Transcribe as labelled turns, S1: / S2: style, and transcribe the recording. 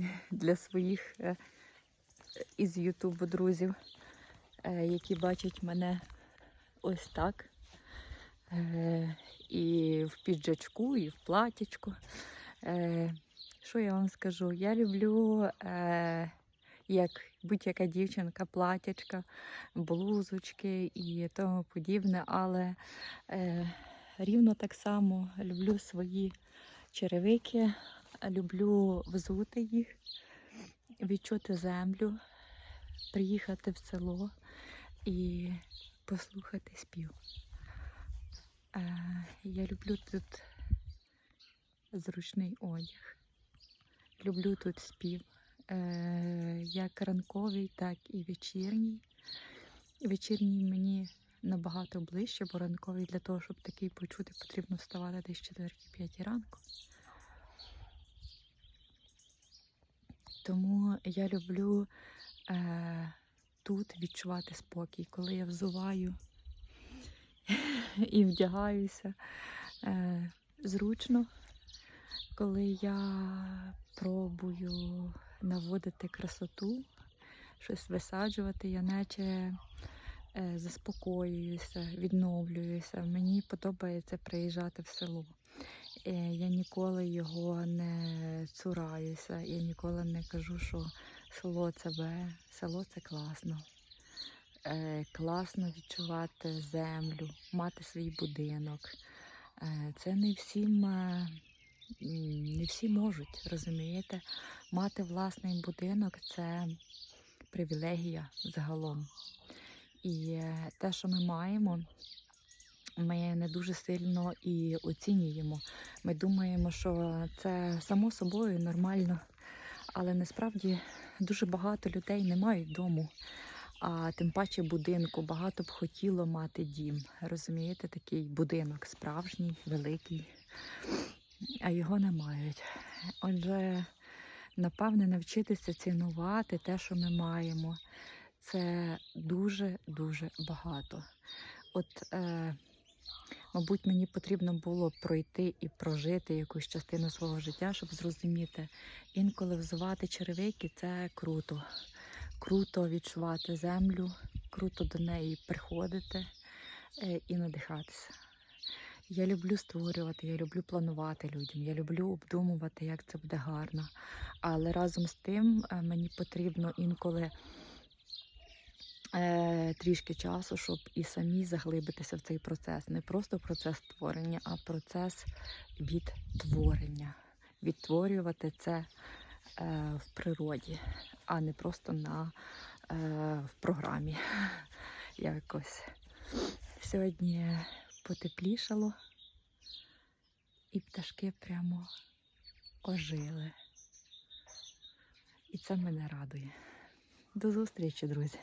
S1: для своїх е, із Ютубу друзів, е, які бачать мене ось так. Е, І в піджачку, і в платічку. Що я вам скажу? Я люблю, як будь-яка дівчинка, платячка, блузочки і тому подібне, але рівно так само люблю свої черевики, люблю взути їх, відчути землю, приїхати в село і послухати спів. Е, Я люблю тут зручний одяг. Люблю тут спів, е, як ранковий, так і вечірній. Вечірній мені набагато ближче, бо ранковий для того, щоб такий почути, потрібно вставати десь 4-5 ранку. Тому я люблю е, тут відчувати спокій, коли я взуваю і вдягаюся е, зручно, коли я пробую наводити красоту, щось висаджувати, я наче е, заспокоююся, відновлююся. Мені подобається приїжджати в село. Е, Я ніколи його не цураюся, я ніколи не кажу, що село це бе, село це класно. Е, Класно відчувати землю, мати свій будинок. Е, Це не всім, не всі можуть, розумієте? Мати власний будинок це привілегія загалом. І те, що ми маємо, ми не дуже сильно і оцінюємо. Ми думаємо, що це само собою нормально, але насправді дуже багато людей не мають дому, а тим паче будинку. Багато б хотіло мати дім. Розумієте, такий будинок справжній, великий, а його не мають. Отже, напевне, навчитися цінувати те, що ми маємо. Це дуже-дуже багато. От, е, мабуть, мені потрібно було пройти і прожити якусь частину свого життя, щоб зрозуміти, інколи взувати черевики це круто. Круто відчувати землю, круто до неї приходити е, і надихатися. Я люблю створювати, я люблю планувати людям, я люблю обдумувати, як це буде гарно. Але разом з тим е, мені потрібно інколи трішки часу, щоб і самі заглибитися в цей процес. Не просто процес створення, а процес відтворення. Відтворювати це е, в природі, а не просто на, е, в програмі. Якось. Сьогодні потеплішало, і пташки прямо ожили. І це мене радує. До зустрічі, друзі!